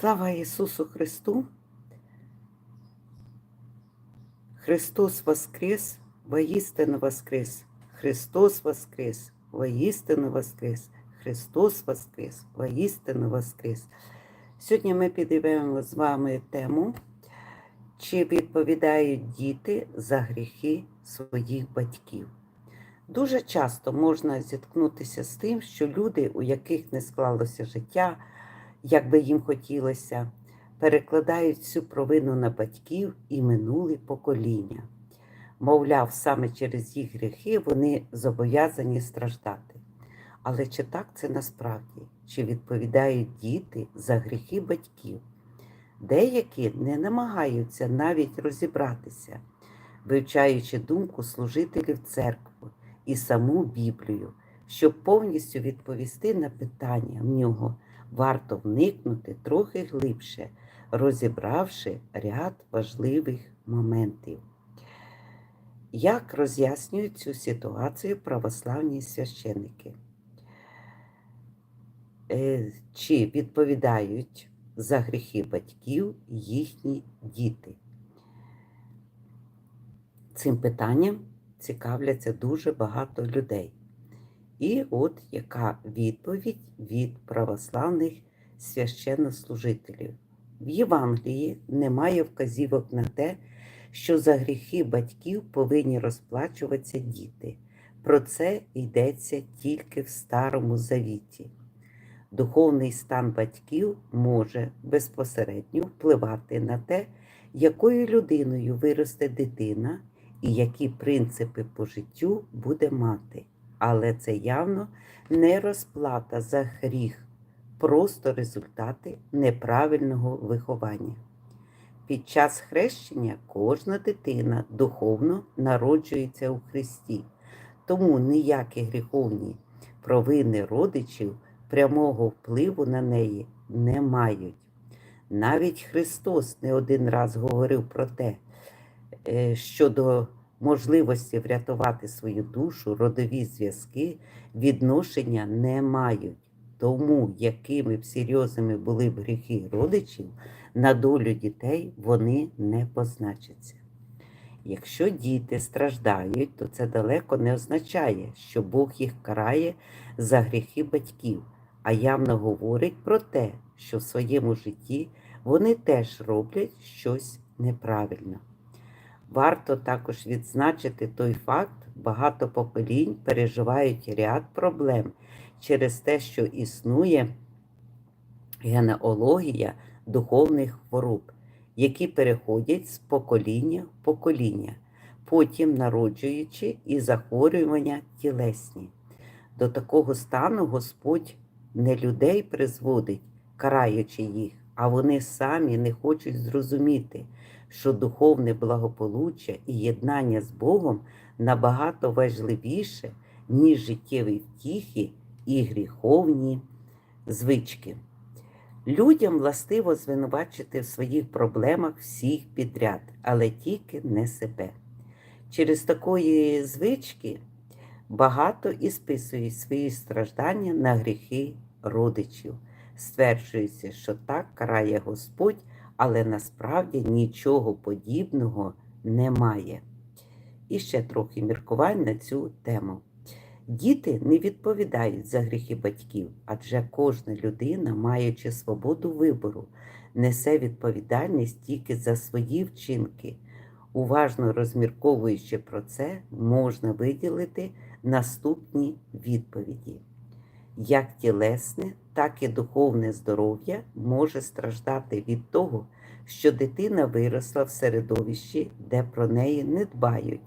Слава Ісусу Христу! Христос Воскрес, воістину Воскрес! Христос Воскрес, воістину Воскрес! Христос Воскрес, воістину Воскрес! Сьогодні ми підіймемо з вами тему, чи відповідають діти за гріхи своїх батьків. Дуже часто можна зіткнутися з тим, що люди, у яких не склалося життя, як би їм хотілося, перекладають всю провину на батьків і минулі покоління. Мовляв, саме через їх гріхи вони зобов'язані страждати. Але чи так це насправді? Чи відповідають діти за гріхи батьків? Деякі не намагаються навіть розібратися, вивчаючи думку служителів церкви і саму Біблію, щоб повністю відповісти на питання в нього, варто вникнути трохи глибше, розібравши ряд важливих моментів. Як роз'яснюють цю ситуацію православні священики? Е, Чи відповідають за гріхи батьків їхні діти? Цим питанням цікавляться дуже багато людей. І от яка відповідь від православних священнослужителів. В Євангелії немає вказівок на те, що за гріхи батьків повинні розплачуватися діти. Про це йдеться тільки в Старому Завіті. Духовний стан батьків може безпосередньо впливати на те, якою людиною виросте дитина і які принципи по життю буде мати. Але це явно не розплата за гріх, просто результати неправильного виховання. Під час хрещення кожна дитина духовно народжується у Христі, тому ніякі гріховні провини родичів прямого впливу на неї не мають. Навіть Христос не один раз говорив про те, е, щодо можливості врятувати свою душу, родові зв'язки, відношення не мають. Тому, якими б серйозними були б гріхи родичів, на долю дітей вони не позначаться. Якщо діти страждають, то це далеко не означає, що Бог їх карає за гріхи батьків, а явно говорить про те, що в своєму житті вони теж роблять щось неправильно. Варто також відзначити той факт, багато поколінь переживають ряд проблем через те, що існує генеалогія духовних хвороб, які переходять з покоління в покоління, потім народжуючи і захворювання тілесні. До такого стану Господь не людей призводить, караючи їх, а вони самі не хочуть зрозуміти, що духовне благополуччя і єднання з Богом набагато важливіше, ніж життєві втіхи і гріховні звички. Людям властиво звинувачити в своїх проблемах всіх підряд, але тільки не себе. Через такої звички багато і списують свої страждання на гріхи родичів. Стверджується, що так карає Господь, але насправді нічого подібного немає. І ще трохи міркувань на цю тему. Діти не відповідають за гріхи батьків, адже кожна людина, маючи свободу вибору, несе відповідальність тільки за свої вчинки. Уважно розмірковуючи про це, можна виділити наступні відповіді. Як тілесне, так і духовне здоров'я може страждати від того, що дитина виросла в середовищі, де про неї не дбають.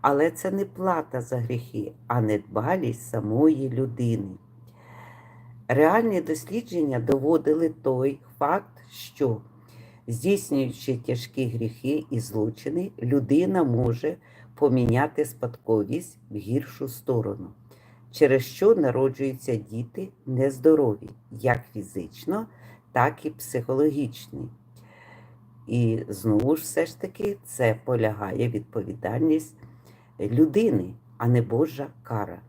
Але це не плата за гріхи, а недбалість самої людини. Реальні дослідження доводили той факт, що, здійснюючи тяжкі гріхи і злочини, людина може поміняти спадковість в гіршу сторону, через що народжуються діти нездорові, як фізично, так і психологічно. І знову ж все ж таки це полягає відповідальність людини, а не Божа кара.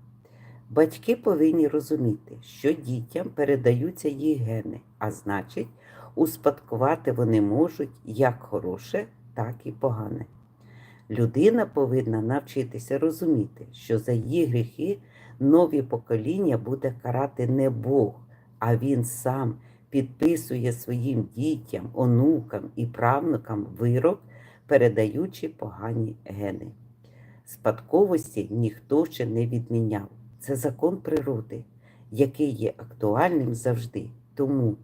Батьки повинні розуміти, що дітям передаються їх гени, а значить, Успадкувати вони можуть як хороше, так і погане. Людина повинна навчитися розуміти, що за її гріхи нові покоління буде карати не Бог, а він сам підписує своїм дітям, онукам і правнукам вирок, передаючи погані гени. Спадковості ніхто ще не відміняв. Це закон природи, який є актуальним завжди. Тому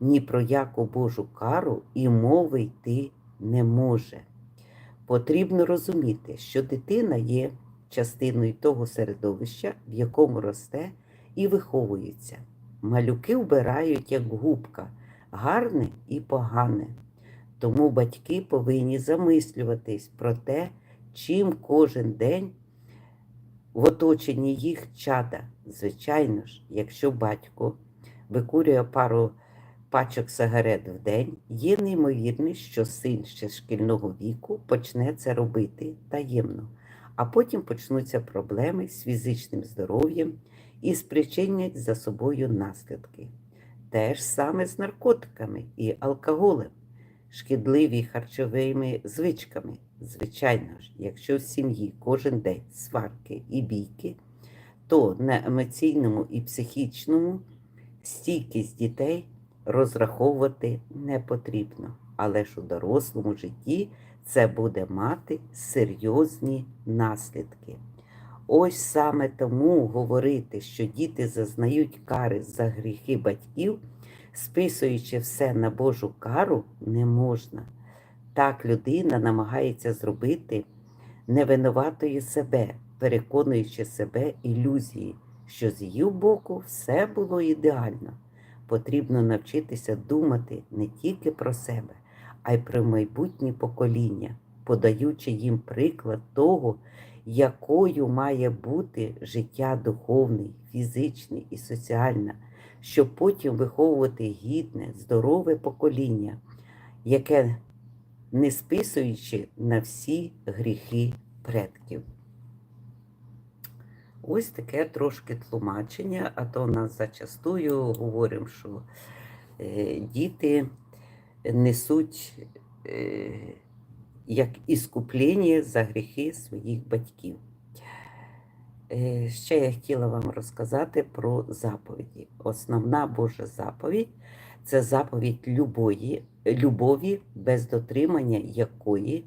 ні про яку Божу кару і мови йти не може. Потрібно розуміти, що дитина є частиною того середовища, в якому росте і виховується. Малюки вбирають як губка, гарне і погане. Тому батьки повинні замислюватись про те, чим кожен день в оточенні їх чада. Звичайно ж, якщо батько викурює пару пачок сигарет в день, є неймовірність, що син ще шкільного віку почне це робити таємно, а потім почнуться проблеми з фізичним здоров'ям і спричинять за собою наслідки. Те ж саме з наркотиками і алкоголем, шкідливі харчовими звичками. Звичайно ж, якщо в сім'ї кожен день сварки і бійки, то на емоційному і психічному стійкість дітей розраховувати не потрібно. Але ж у дорослому житті це буде мати серйозні наслідки. Ось саме тому говорити, що діти зазнають кари за гріхи батьків, списуючи все на Божу кару, не можна. Так людина намагається зробити невинуватою себе, переконуючи себе ілюзії, що з її боку все було ідеально. Потрібно навчитися думати не тільки про себе, а й про майбутні покоління, подаючи їм приклад того, якою має бути життя духовне, фізичне і соціальне, щоб потім виховувати гідне, здорове покоління, яке не списуючи на всі гріхи предків. Ось таке трошки тлумачення, а то нас зачастую говоримо, що е, діти несуть е, як іскуплення за гріхи своїх батьків. Е, ще я хотіла вам розказати про заповіді. Основна Божа заповідь це заповідь любої, любові, без дотримання якої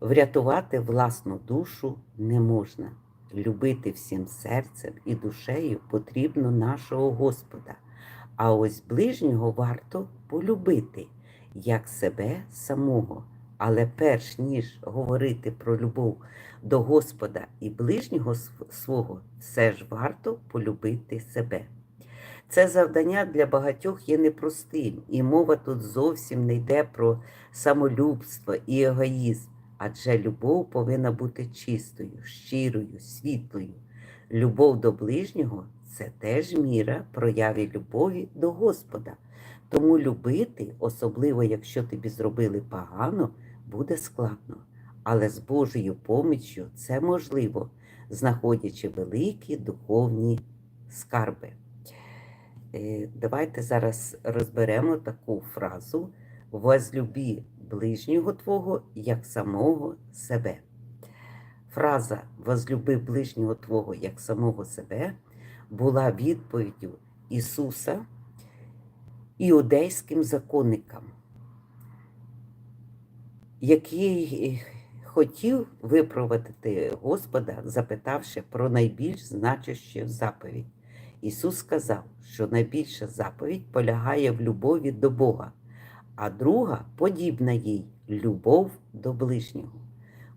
врятувати власну душу не можна. Любити всім серцем і душею потрібно нашого Господа, а ось ближнього варто полюбити, як себе самого. Але перш ніж говорити про любов до Господа і ближнього свого, все ж варто полюбити себе. Це завдання для багатьох є непростим, і мова тут зовсім не йде про самолюбство і егоїзм, адже любов повинна бути чистою, щирою, світлою. Любов до ближнього це теж міра прояви любові до Господа. Тому любити, особливо якщо тобі зробили погано, буде складно. Але з Божою поміччю це можливо, знаходячи великі духовні скарби. Е, давайте зараз розберемо таку фразу возлюбі ближнього Твого як самого себе. Фраза возлюби ближнього Твого як самого себе була відповіддю Ісуса іудейським законникам, який хотів випроводити Господа, запитавши про найбільш значущу заповідь. Ісус сказав, що найбільша заповідь полягає в любові до Бога, а друга подібна їй любов до ближнього.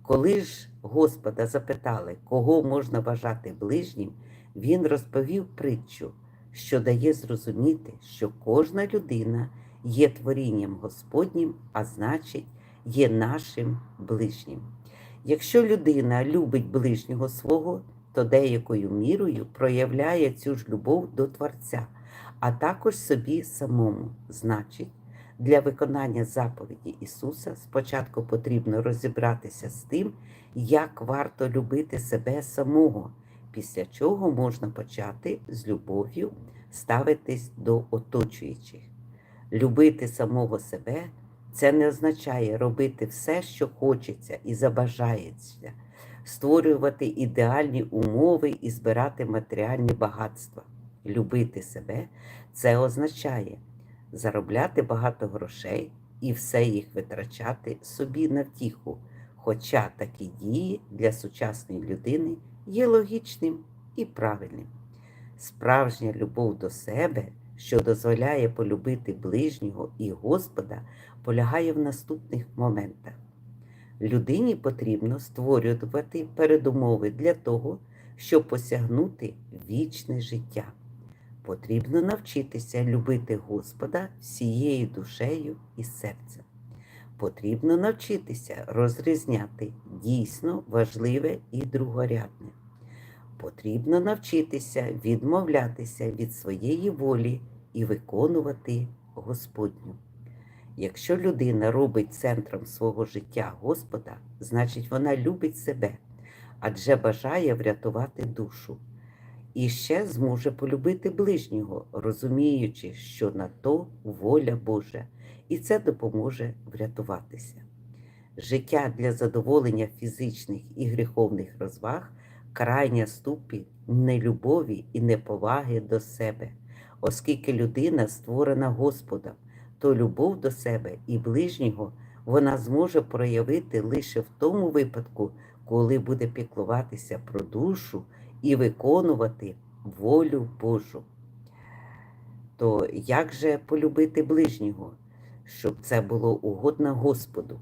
Коли ж Господа запитали, кого можна вважати ближнім, Він розповів притчу, що дає зрозуміти, що кожна людина є творінням Господнім, а значить, є нашим ближнім. Якщо людина любить ближнього свого, то деякою мірою проявляє цю ж любов до Творця, а також собі самому. Значить, для виконання заповіді Ісуса спочатку потрібно розібратися з тим, як варто любити себе самого, після чого можна почати з любов'ю ставитись до оточуючих. Любити самого себе це не означає робити все, що хочеться і забажається, створювати ідеальні умови і збирати матеріальні багатства. Любити себе це означає заробляти багато грошей і все їх витрачати собі на втіху. Хоча такі дії для сучасної людини є логічним і правильним. Справжня любов до себе, що дозволяє полюбити ближнього і Господа, полягає в наступних моментах. Людині потрібно створювати передумови для того, щоб посягнути вічне життя. Потрібно навчитися любити Господа всією душею і серцем. Потрібно навчитися розрізняти дійсно важливе і другорядне. Потрібно навчитися відмовлятися від своєї волі і виконувати Господню. Якщо людина робить центром свого життя Господа, значить вона любить себе, адже бажає врятувати душу. І ще зможе полюбити ближнього, розуміючи, що на то воля Божа, і це допоможе врятуватися. Життя для задоволення фізичних і гріховних розваг крайня ступінь нелюбові і неповаги до себе, оскільки людина створена Господом, то любов до себе і ближнього вона зможе проявити лише в тому випадку, коли буде піклуватися про душу і виконувати волю Божу. То як же полюбити ближнього, щоб це було угодно Господу?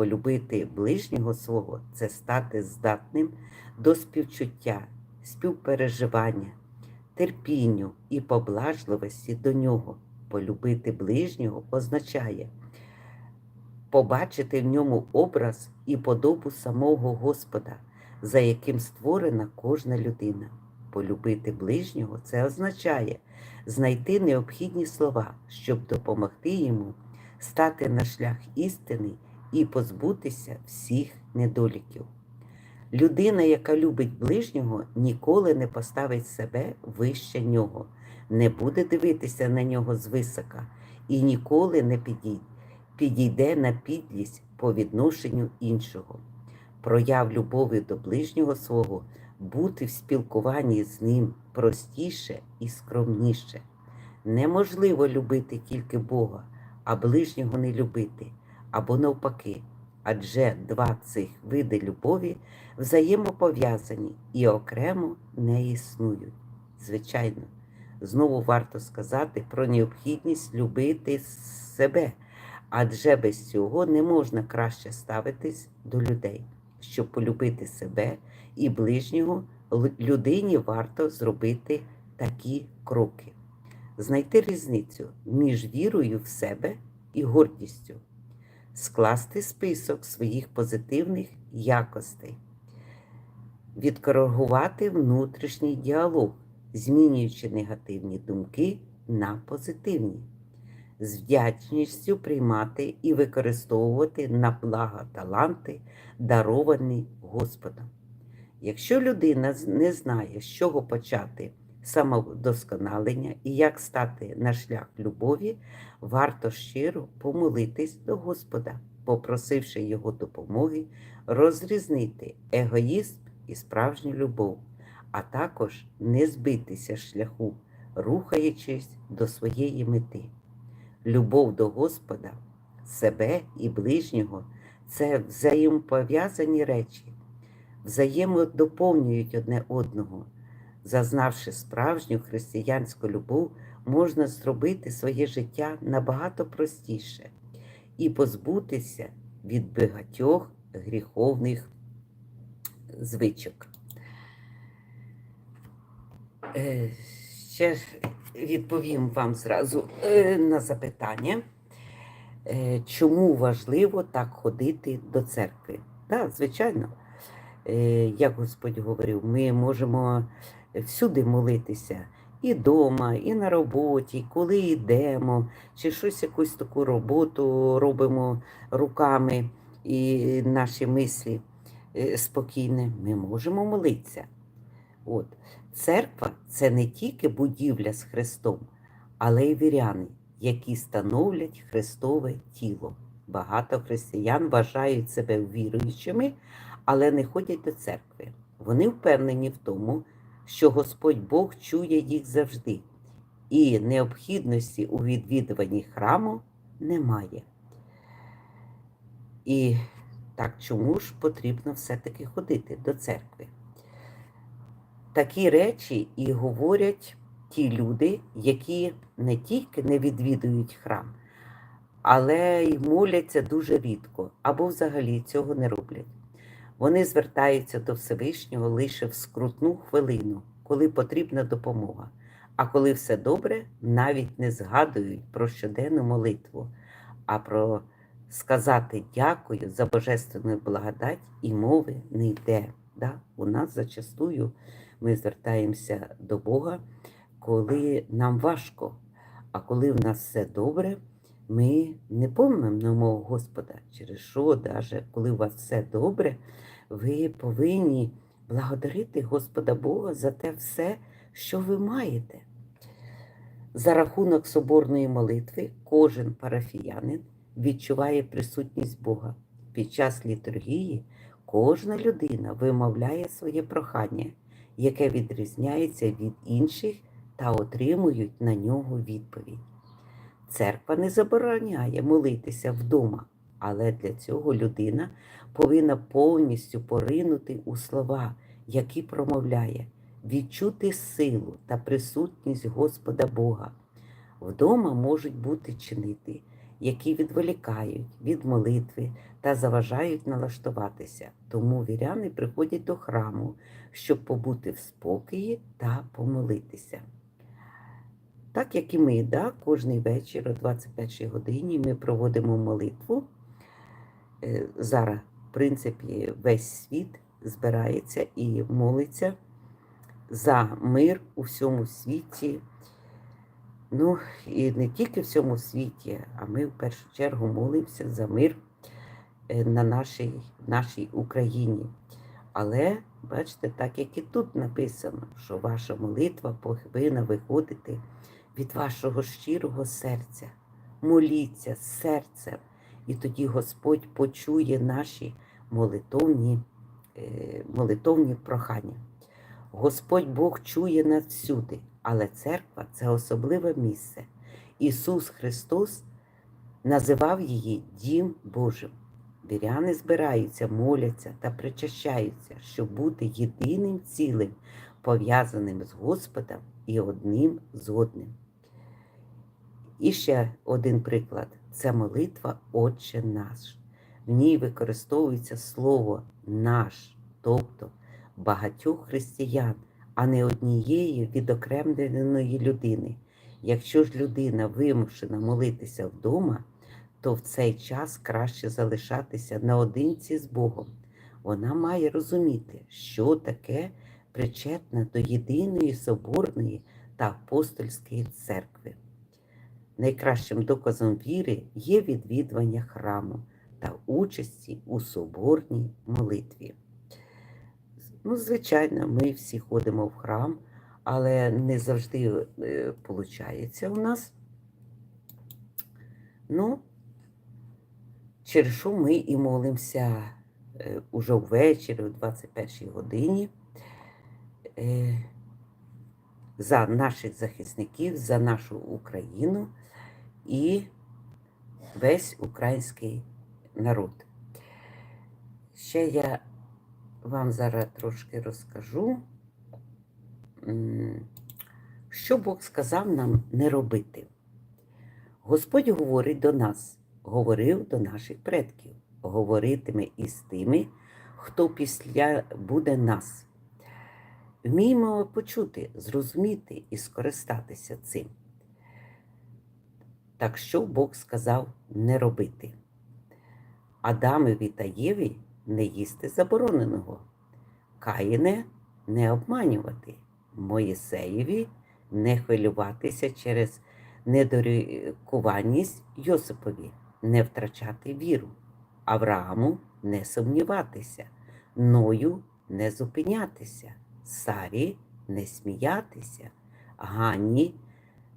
Полюбити ближнього свого це стати здатним до співчуття, співпереживання, терпінню і поблажливості до нього. Полюбити ближнього означає побачити в ньому образ і подобу самого Господа, за яким створена кожна людина. Полюбити ближнього це означає знайти необхідні слова, щоб допомогти йому стати на шлях істини і позбутися всіх недоліків. Людина, яка любить ближнього, ніколи не поставить себе вище нього, не буде дивитися на нього звисока і ніколи не підійде, на підлість по відношенню іншого. Прояв любові до ближнього свого бути в спілкуванні з ним простіше і скромніше. Неможливо любити тільки Бога, а ближнього не любити, або навпаки, адже два цих види любові взаємопов'язані і окремо не існують. Звичайно, знову варто сказати про необхідність любити себе, адже без цього не можна краще ставитись до людей. Щоб полюбити себе і ближнього, людині варто зробити такі кроки, знайти різницю між вірою в себе і гордістю, скласти список своїх позитивних якостей, відкоригувати внутрішній діалог, змінюючи негативні думки на позитивні, з вдячністю приймати і використовувати на благо таланти, даровані Господом. Якщо людина не знає, з чого почати самовдосконалення і як стати на шлях любові, варто щиро помолитись до Господа, попросивши Його допомоги розрізнити егоїзм і справжню любов, а також не збитися шляху, рухаючись до своєї мети. Любов до Господа, себе і ближнього це взаємопов'язані речі, взаємодоповнюють одне одного. Зазнавши справжню християнську любов, можна зробити своє життя набагато простіше і позбутися від багатьох гріховних звичок. Е, Ще відповім вам зразу е, на запитання, е, чому важливо так ходити до церкви. Так, звичайно, як Господь говорив, ми можемо всюди молитися. І вдома, і на роботі, коли йдемо, чи щось якусь таку роботу робимо руками і наші мислі спокійні, ми можемо молитися. От. Церква це не тільки будівля з Христом, але й віряни, які становлять Христове тіло. Багато християн вважають себе віруючими, але не ходять до церкви. Вони впевнені в тому, що Господь Бог чує їх завжди, і необхідності у відвідуванні храму немає. І так чому ж потрібно все-таки ходити до церкви? Такі речі і говорять ті люди, які не тільки не відвідують храм, але й моляться дуже рідко або взагалі цього не роблять. Вони звертаються до Всевишнього лише в скрутну хвилину, коли потрібна допомога. А коли все добре, навіть не згадують про щоденну молитву, а про сказати дякую за божественну благодать і мови не йде. Да? У нас зачастую ми звертаємося до Бога, коли нам важко. А коли в нас все добре, ми не помнимо Господа, через що, даже коли у вас все добре, ви повинні благодарити Господа Бога за те все, що ви маєте. За рахунок соборної молитви кожен парафіянин відчуває присутність Бога. Під час літургії кожна людина вимовляє своє прохання, яке відрізняється від інших та отримують на нього відповідь. Церква не забороняє молитися вдома, але для цього людина повинна повністю поринути у слова, які промовляє, відчути силу та присутність Господа Бога. Вдома можуть бути чинити, які відволікають від молитви та заважають налаштуватися. Тому віряни приходять до храму, щоб побути в спокої та помолитися. Так як і ми, да, кожний вечір о 21 годині ми проводимо молитву. Е, Зараз, в принципі, весь світ збирається і молиться за мир у всьому світі. Ну, і не тільки в всьому світі, а ми в першу чергу молимося за мир е, на нашій, нашій Україні. Але бачите, так як і тут написано, що ваша молитва повинна виходити від вашого щирого серця. Моліться серцем, і тоді Господь почує наші молитовні, е, молитовні прохання. Господь Бог чує нас всюди, але церква це особливе місце. Ісус Христос називав її Дім Божим. Віряни збираються, моляться та причащаються, щоб бути єдиним цілим, пов'язаним з Господом і одним з одним. І ще один приклад це молитва Отче наш. В ній використовується слово наш, тобто багатьох християн, а не однієї відокремленої людини. Якщо ж людина вимушена молитися вдома, то в цей час краще залишатися наодинці з Богом. Вона має розуміти, що таке причетна до єдиної соборної та апостольської церкви. Найкращим доказом віри є відвідування храму та участі у соборній молитві. Ну, звичайно, ми всі ходимо в храм, але не завжди виходить у нас. Ну, через що ми і молимося е, уже ввечері, о 21-й годині, е, за наших захисників, за нашу Україну і весь український народ. Ще я вам зараз трошки розкажу, що Бог сказав нам не робити. Господь говорить до нас, говорив до наших предків, говоритиме із тими, хто після буде нас. Вміємо почути, зрозуміти і скористатися цим. Так що Бог сказав не робити. Адамові та Єві не їсти забороненого, Каїне не обманювати, Моїсеєві не хвилюватися через недорікуваність Йосипові, не втрачати віру, Аврааму не сумніватися, Ною не зупинятися, Сарі не сміятися, Гані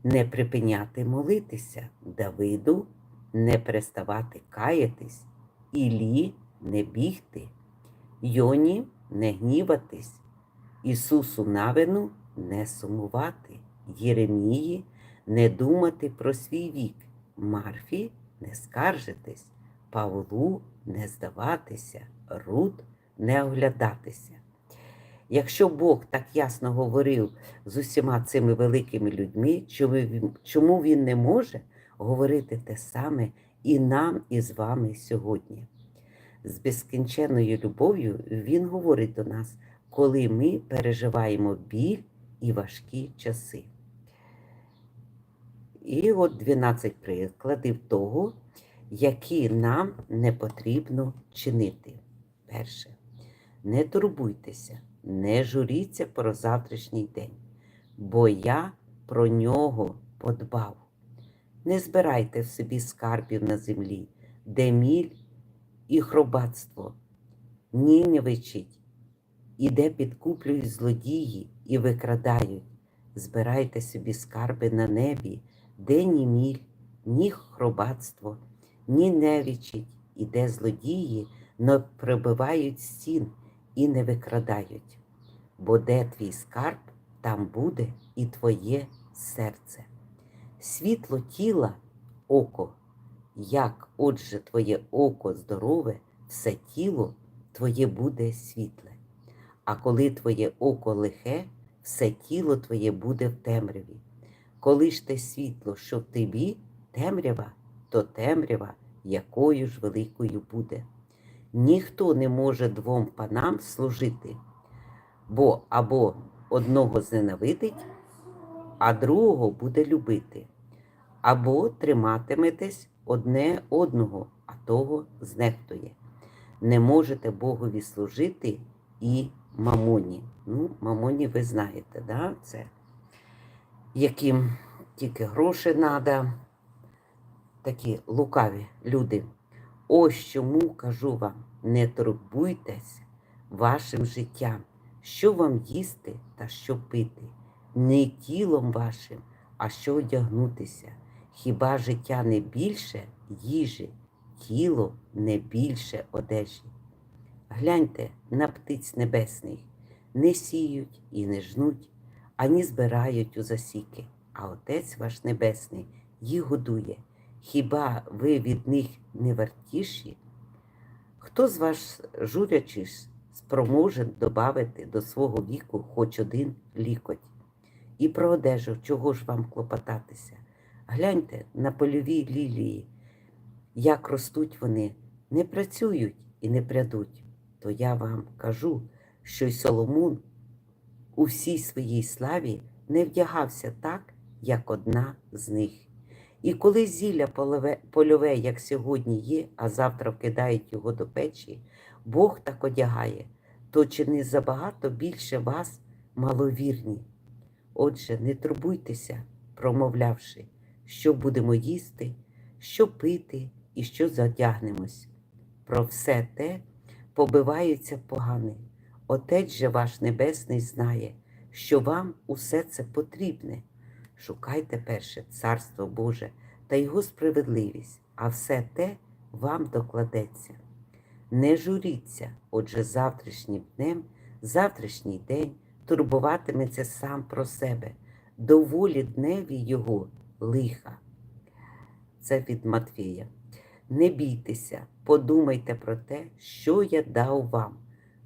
не припиняти молитися, Давиду не переставати каятись, Ілі не бігти, Йоні не гніватись, Ісусу навину не сумувати, Єремії не думати про свій вік, Марфі не скаржитись, Павлу не здаватися, Рут не оглядатися. Якщо Бог так ясно говорив з усіма цими великими людьми, чому він, не може говорити те саме і нам, і з вами сьогодні? З безкінченною любов'ю Він говорить до нас, коли ми переживаємо біль і важкі часи. І от 12 прикладів того, які нам не потрібно чинити. Перше. Не турбуйтеся, не журіться про завтрашній день, бо я про нього подбав. Не збирайте в собі скарбів на землі, де міль і хробатство, ні не вичить, і де підкуплюють злодії і викрадають. Збирайте собі скарби на небі, де ні міль, ні хробатство, ні невічить, і де злодії не прибивають стін і не викрадають. Бо де твій скарб, там буде і твоє серце. Світло тіла око. Як, отже, твоє око здорове, все тіло твоє буде світле. А коли твоє око лихе, все тіло твоє буде в темряві. Коли ж те світло, що в тобі темрява, то темрява якою ж великою буде. Ніхто не може двом панам служити, бо або одного зненавидить, а другого буде любити, або триматиметесь одне одного, а того знехтує. Не можете Богові служити і мамоні. Ну, мамоні ви знаєте, да? це яким тільки гроші треба, такі лукаві люди. Ось чому кажу вам, не турбуйтесь вашим життям, що вам їсти та що пити, не тілом вашим, а що одягнутися. Хіба життя не більше їжі, тіло не більше одежі? Гляньте на птиць небесних, не сіють і не жнуть, ані збирають у засіки, а Отець ваш Небесний їх годує. Хіба ви від них не вартіші? Хто з вас, журячись, спроможен добавити до свого віку хоч один лікоть? І про одежу, чого ж вам клопотатися? Гляньте на польові лілії, як ростуть вони, не працюють і не прядуть. То я вам кажу, що й Соломон у всій своїй славі не вдягався так, як одна з них. І коли зілля польове, як сьогодні є, а завтра вкидають його до печі, Бог так одягає, то чи не забагато більше вас маловірні? Отже, не турбуйтеся, промовлявши, що будемо їсти, що пити і що задягнемось. Про все те побиваються погани. Отець же ваш Небесний знає, що вам усе це потрібне. Шукайте перше Царство Боже та Його справедливість, а все те вам докладеться. Не журіться, отже, завтрашнім днем, завтрашній день турбуватиметься сам про себе, доволі дневі Його лиха. Це від Матвія. Не бійтеся, подумайте про те, що я дав вам,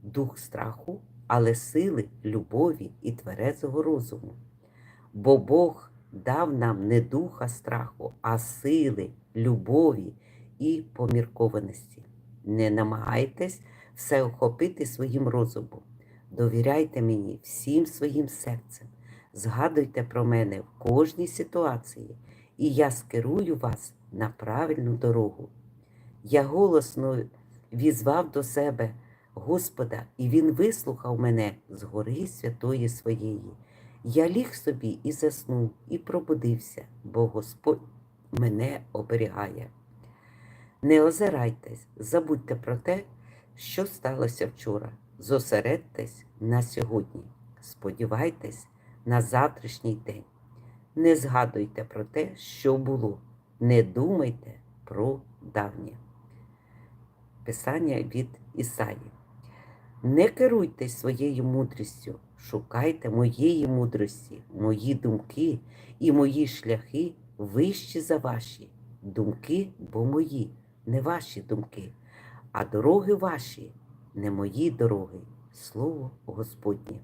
дух страху, але сили, любові і тверезого розуму. Бо Бог дав нам не духа страху, а сили, любові і поміркованості. Не намагайтесь все охопити своїм розумом. Довіряйте мені всім своїм серцем. Згадуйте про мене в кожній ситуації, і я скерую вас на правильну дорогу. Я голосно візвав до себе Господа, і Він вислухав мене з гори святої своєї. Я ліг собі і заснув, і пробудився, бо Господь мене оберігає. Не озирайтесь, забудьте про те, що сталося вчора. Зосередьтесь на сьогодні. Сподівайтесь на завтрашній день. Не згадуйте про те, що було. Не думайте про давнє. Писання від Ісаї. Не керуйтесь своєю мудрістю, шукайте моєї мудрості, мої думки і мої шляхи вищі за ваші. Думки, бо мої, не ваші думки, а дороги ваші, не мої дороги, слово Господнє.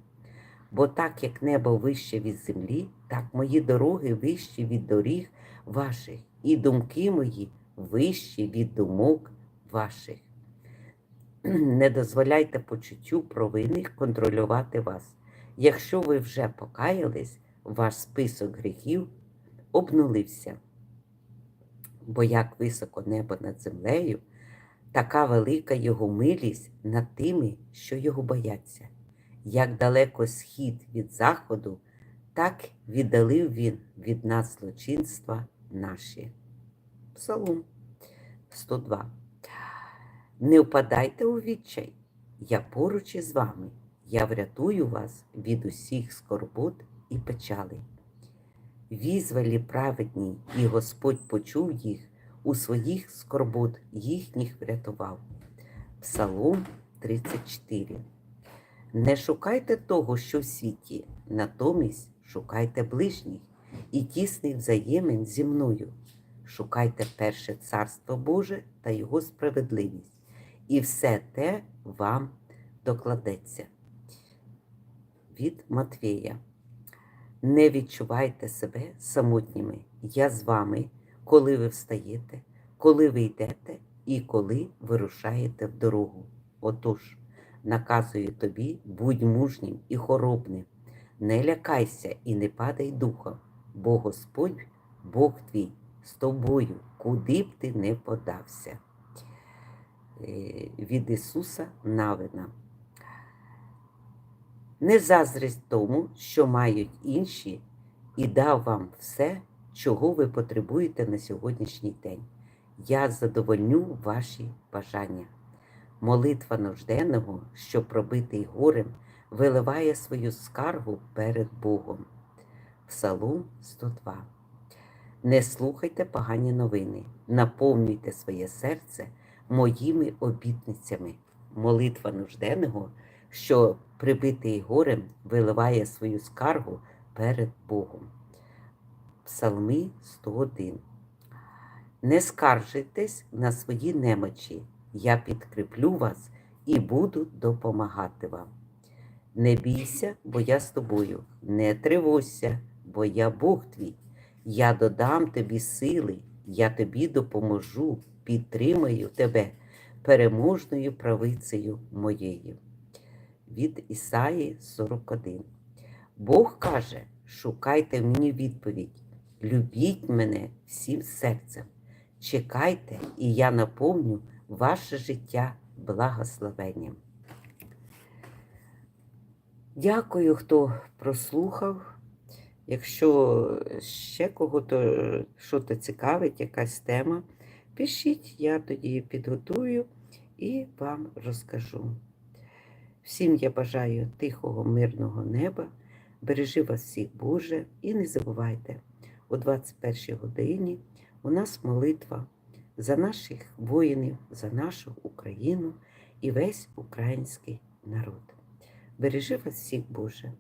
Бо так як небо вище від землі, так мої дороги вищі від доріг ваших, і думки мої вищі від думок ваших. Не дозволяйте почуттю провини контролювати вас. Якщо ви вже покаялись, ваш список гріхів обнулився. Бо як високо небо над землею, така велика його милість над тими, що його бояться. Як далеко схід від заходу, так віддалив він від нас злочинства наші. Псалом 102. Не впадайте у відчай, я поруч із вами, я врятую вас від усіх скорбот і печалей. Візвалі праведні, і Господь почув їх, у своїх скорбот їхніх врятував. Псалом 34. Не шукайте того, що в світі, натомість шукайте ближніх і тісних взаємин зі мною. Шукайте перше Царство Боже та Його справедливість, і все те вам докладеться. Від Матвія. Не відчувайте себе самотніми. Я з вами, коли ви встаєте, коли ви йдете і коли вирушаєте в дорогу. Отож, наказую тобі, будь мужнім і хоробним, не лякайся і не падай духом, бо Господь, Бог твій, з тобою, куди б ти не подався. Е, Від Ісуса Навина. Не заздрість тому, що мають інші, і дав вам все, чого ви потребуєте на сьогоднішній день. Я задовольню ваші бажання. Молитва нужденного, що пробитий горем, виливає свою скаргу перед Богом. Псалом 102. Не слухайте погані новини, наповнюйте своє серце моїми обітницями. Молитва нужденного, що прибитий горем виливає свою скаргу перед Богом. Псалми 101. Не скаржитесь на свої немочі, я підкріплю вас і буду допомагати вам. Не бійся, бо я з тобою, не тривожся, бо я Бог твій. Я додам тобі сили, я тобі допоможу, підтримаю тебе переможною правицею моєю. Від Ісаї 41. Бог каже: шукайте мені відповідь, любіть мене всім серцем, чекайте, і я наповню ваше життя благословенням. Дякую, хто прослухав. Якщо ще кого-то щось цікавить, якась тема, пишіть, я тоді підготую і вам розкажу. Всім я бажаю тихого, мирного неба, бережи вас всіх Боже, і не забувайте, о 21 годині у нас молитва за наших воїнів, за нашу Україну і весь український народ. Бережи вас всіх, Боже.